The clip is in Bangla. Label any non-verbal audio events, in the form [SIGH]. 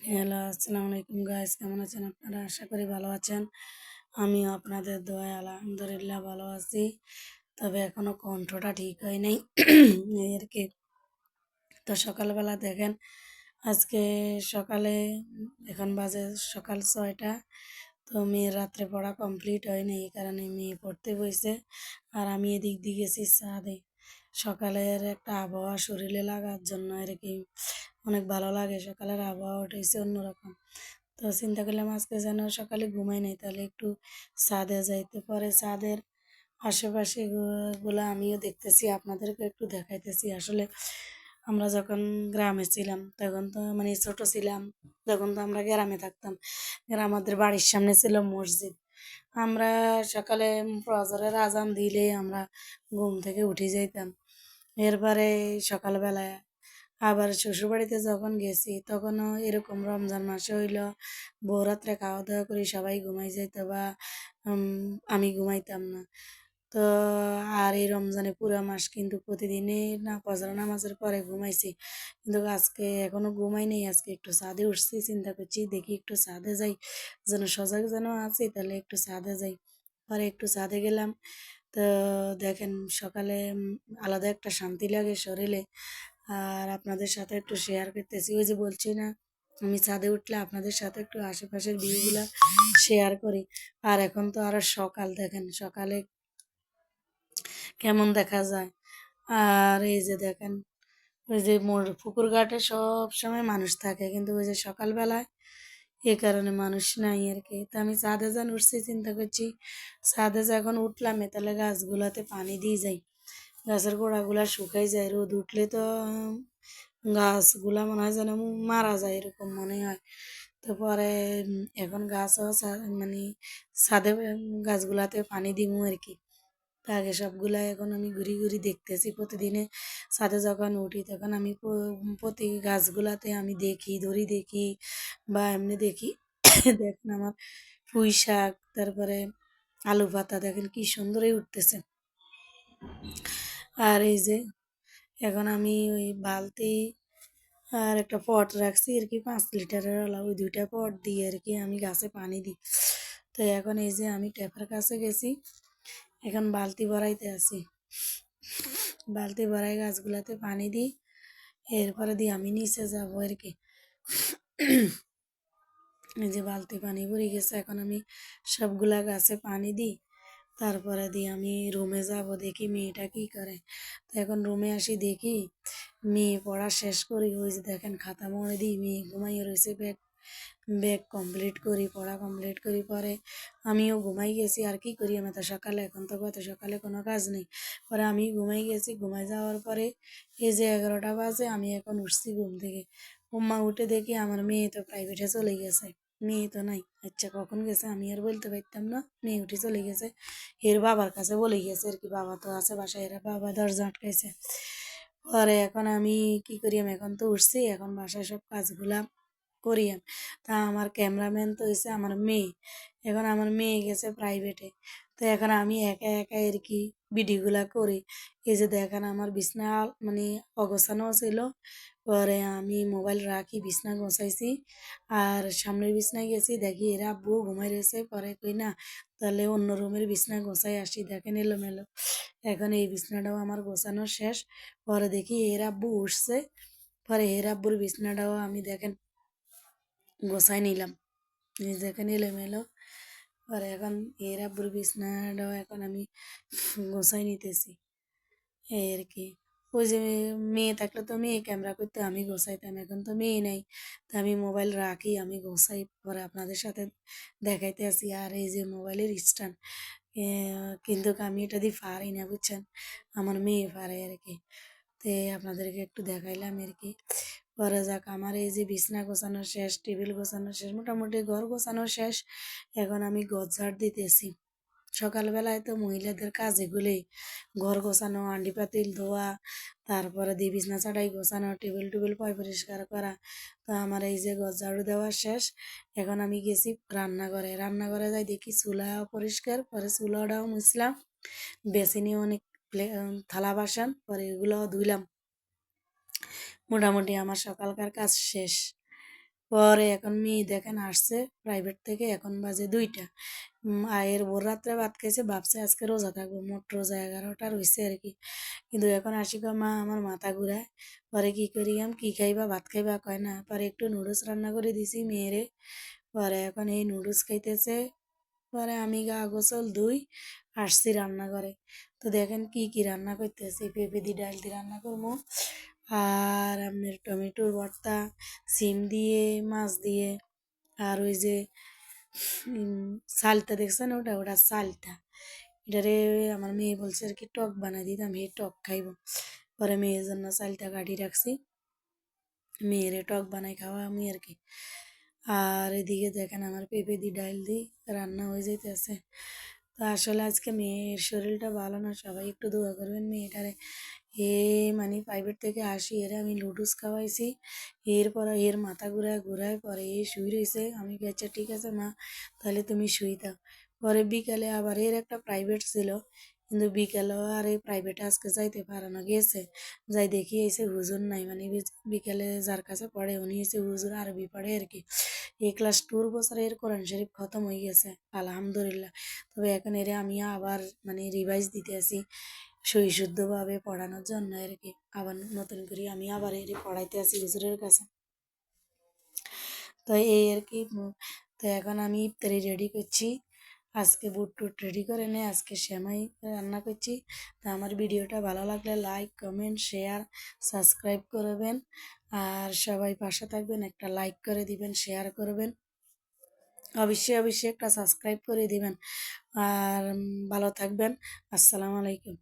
হ্যালো, আসসালামু আলাইকুম গাইস কেমন আছেন আপনারা? আশা করি ভালো আছেন। আমিও আপনাদের দোয়ায় আলহামদুলিল্লাহ ভালো আছি। তবে এখনও কণ্ঠটা ঠিক হয় নাই। আর কি তো সকালবেলা দেখেন, আজকে সকালে, এখন বাজে সকাল ছয়টা। তো মেয়ের রাত্রে পড়া কমপ্লিট হয়নি এই কারণে মেয়ে পড়তে বসে আর আমি এদিক দিয়ে গেছি সাদে সকালের একটা আবহাওয়া শরীরে লাগার জন্য আর কি অনেক ভালো লাগে, সকালের আবহাওয়াটা হচ্ছে অন্যরকম। তো চিন্তা করলাম আজকে যেন সকালে ঘুমাই নাই, তাহলে একটু ছাদে যাইতে। পারে ছাদের আশেপাশে গুলা আমিও দেখতেছি আপনাদেরকে একটু দেখাইতেছি। আসলে আমরা যখন গ্রামে ছিলাম, তখন তো মানে ছোট ছিলাম, তখন তো আমরা গ্রামে থাকতাম। আমাদের বাড়ির সামনে ছিল মসজিদ। আমরা সকালে ফজরের আজান দিলে আমরা ঘুম থেকে উঠে যাইতাম। এরপরে সকালবেলায় আবার শ্বশুরবাড়িতে যখন গেছি, তখনও এরকম রমজান মাসে হইল বউরাত্রে খাওয়া দাওয়া করে সবাই ঘুমাই যেত বা আমি ঘুমাইতাম না। তো আর এই রমজানে পুরো মাস কিন্তু প্রতিদিনই না ফজর নামাজের পরে ঘুমাইছি। কিন্তু আজকে এখনও ঘুমাই নেই, আজকে একটু ছাদে উঠছি, চিন্তা করছি দেখি একটু ছাদে যাই। যেন সজাগ যেন আছি, তাহলে একটু ছাদে যাই। পরে একটু ছাদে গেলাম। তো দেখেন সকালে আলাদা একটা শান্তি লাগে শরীরে। আর আপনাদের সাথে একটু শেয়ার করতেছি। ওই যে বলছি না, আমি ছাদে উঠলে আপনাদের সাথে একটু আশেপাশের ভিউগুলা শেয়ার করি। আর এখন তো আরও সকাল, দেখেন সকালে কেমন দেখা যায়। আর এই যে দেখেন, ওই যে মোর পুকুর ঘাটে সব সময় মানুষ থাকে, কিন্তু ওই যে সকালবেলায় এ কারণে মানুষ নাই আর কি। তো আমি ছাদে যান উঠছি, চিন্তা করছি, ছাদে যখন উঠলাম, এ তাহলে গাছগুলোতে পানি দিয়ে যাই। গাছের গোড়াগুলা শুকাই যায়, রোদ উঠলে তো গাছগুলা মনে হয় যেন মারা যায় এরকম মনে হয়। তারপরে এখন গাছও মানে ছাদে গাছগুলাতে পানি দিমু আর কি। আগে সবগুলা এখন আমি ঘুরি ঘুরি দেখতেছি। প্রতিদিনে ছাদে যখন উঠি তখন আমি প্রতি গাছগুলাতে আমি দেখি, ধরি দেখি বা এমনি দেখি। [COUGHS] দেখেন আমার পুঁই শাক, তারপরে আলু পাতা দেখেন কি সুন্দরই উঠতেছে। আর এই যে, এখন আমি ওই বালতি আর একটা পট রাখছি আর কি, পাঁচ লিটারের ওলা ওই দুইটা পট দিয়ে আর কি আমি গাছে পানি দিই। তো এখন এই যে আমি ট্যাপের কাছে গেছি, এখন বালতি ভরাইতে আছি। বালতি ভরাই গাছগুলাতে পানি দিই, এরপরে দিয়ে আমি নিচে যাব আর কি। এই যে বালতি পানি ভরে গেছে, এখন আমি সবগুলা গাছে পানি দিই। তারপরে দিয়ে আমি রুমে যাব, দেখি মেয়েটা কি করে। তো এখন রুমে আসি, দেখি মেয়ে পড়া শেষ করি, ওই যে দেখেন খাতা মনে দিই, মেয়ে ঘুমাইয়ে রয়েছে, ব্যাগ ব্যাগ কমপ্লিট করি, পড়া কমপ্লিট করি, পরে আমিও ঘুমাই গেছি, আর কি করি আমি তো সকালে, এখন তো কত সকালে কোনো কাজ নেই। পরে আমি ঘুমাই গেছি, ঘুমাই যাওয়ার পরে এই যে এগারোটা বাজে, আমি এখন উঠছি ঘুম থেকে। ঘুমা উঠে দেখি আমার মেয়ে তো প্রাইভেটে চলে গেছে। মেয়ে তো নাই। আচ্ছা কখন গেছে? আমি আর বলতে পারতাম না। মেয়ে উঠে চলে গেছে। এর বাবার কাছে বলে গেছে আর কি, বাবা তো আছে বাসায়, এরা বাবা দরজা আটকাইছে। পরে এখন আমি কি করি আমি এখন তো উঠছি, এখন বাসায় সব কাজগুলা করি তা আমার ক্যামেরাম্যান তো হয়েছে আমার মেয়ে। এখন আমার মেয়ে গেছে প্রাইভেটে তো এখন আমি একা একা আর কি ভিডিওগুলা করি। এই যে দেখেন আমার বিছনা মানে অগোছানো ছিল, পরে আমি মোবাইল রাখি, বিছনা গোছাইছি, আর সামনের বিছনায় গেছি, দেখি এরা আব্বু ঘুমাই রয়েছে, পরে কই না, তাহলে অন্য রুমের বিছনা গোছাই আসি, দেখেন এলোমেলো। এখন এই বিছনাটাও আমার গোছানো শেষ, পরে দেখি এর আব্বু উঠছে, পরে এর আব্বুর বিছনাটাও আমি দেখেন গোছাই নিলাম। দেখেন এলোমেলো পরে এখন এর আব্বুর বিছনাটাও এখন আমি গোছাই নিতেছি। এই আর কি। ওই যে মেয়ে থাকলে তো মেয়ে ক্যামেরা করতে আমি গোছাইতাম, এখন তো মেয়ে নাই। তো আমি মোবাইল রাখি, আমি গোছাই, পরে আপনাদের সাথে দেখাইতে আসি। আর এই যে মোবাইলের স্ট্যান্ড কিন্তু আমি এটা দিয়ে পারি না, বুঝছেন? আমার মেয়ে পারে আর কি। তো আপনাদেরকে একটু দেখাইলাম আর কি। পরে যাক। আমার এই যে বিছনা গোছানো শেষ, টেবিল গোছানো শেষ, মোটামুটি ঘর গোছানো শেষ, এখন আমি ঘর ঝাড় দিতেছি। সকালবেলায় তো মহিলাদের কাজ এগুলোই। ঘর গোছানো আন্ডি পাতিল ধোয়া, তারপরে দিয়ে বিছনা চাটাই গোছানো, টেবিল টুবিল পয় পরিষ্কার করা। তো আমার এই যে ঘর ঝাড়ু দেওয়া শেষ, এখন আমি গেছি রান্নাঘরে। রান্নাঘরে যাই দেখি চুলা পরিষ্কার পরে চুলাটাও মুছলাম। বেসিনে অনেক থালা বাসন, পরে এগুলোও ধুইলাম। মোটামুটি আমার সকালকার কাজ শেষ। পরে এখন মেয়ে দেখেন আসছে প্রাইভেট থেকে, এখন বাজে দুইটা। আয়ের ভোর রাত্রে ভাত খাইছে, ভাবছে আজকে রোজা থাকব, মোট রোজা এগারোটা রয়েছে আর কি। কিন্তু এখন আসি মা আমার মাথা ঘুরায়। পরে কি করি আম, কি খাইবা, ভাত খাইবা কয় না, পরে একটু নুডলস রান্না করে দিছি মেয়েরে। পরে এখন এই নুডলস খাইতেছে। পরে আমি গা গোসল ধুই, আসছি রান্না করে তো দেখেন কি কি রান্না করতেছি, পেঁপে দি, ডাল দিয়ে রান্না করব। আর আপনার টমেটোর ভর্তা, সিম দিয়ে, মাছ দিয়ে, আর ওই যে সালটা দেখছেন ওটা? ওটা সালটা। এটারে আমার মেয়ে বলছে আর কি, টক বানাই দিতাম হে টক খাইব। পরে মেয়ের জন্য চালটা কাটি রাখছি। মেয়েরে টক বানাই খাওয়া আমি আর কি। আর এদিকে দেখেন আমার পেঁপে দি ডাল দি রান্না হয়ে যাইতেছে। তো আসলে আজকে মেয়ের শরীরটা ভালো না, সবাই একটু দোয়া করবেন মেয়েটারে। এ মানে প্রাইভেট থেকে আসি, এরা আমি লুডুস খাওয়াইছি। এরপরে এর মাথা ঘুরায় ঘুরায় পরে এ শুই রয়েছে আমি কি আচ্ছা ঠিক আছে মা, তাহলে তুমি শুই দাও। পরে বিকালে আবার এর একটা প্রাইভেট ছিল। কিন্তু বিকেলেও আর এই প্রাইভেটে আজকে যাইতে পারে না, গেছে। যাই দেখি, এসে হুজুর নাই। মানে বিকেলে যার কাছে পড়ে, উনি এসে হুজুর আরবি পড়ে আর কি। এই ক্লাস টুর বছরে এর কোরআন শরীফ খতম হয়ে গেছে, আলহামদুলিল্লাহ। তবে এখন এর আমি আবার মানে রিভাইজ দিতে আছি সই শুদ্ধভাবে পড়ানোর জন্য আর কি আবার নতুন করে আমি আবার এর পড়াইতে আছি হুজুরের কাছে। তো এই আর কি তো এখন আমি ইফতারি রেডি করছি। আজকে বুট টুট রেডি করে নে, আজকে সেমাই রান্না করছি। তো আমার ভিডিওটা ভালো লাগলে লাইক কমেন্ট শেয়ার সাবস্ক্রাইব করবেন। আর সবাই পাশে থাকবেন, একটা লাইক করে দিবেন শেয়ার করবেন। অবশ্যই অবশ্যই একটা সাবস্ক্রাইব করে দিবেন। আর ভালো থাকবেন। আসসালামু আলাইকুম।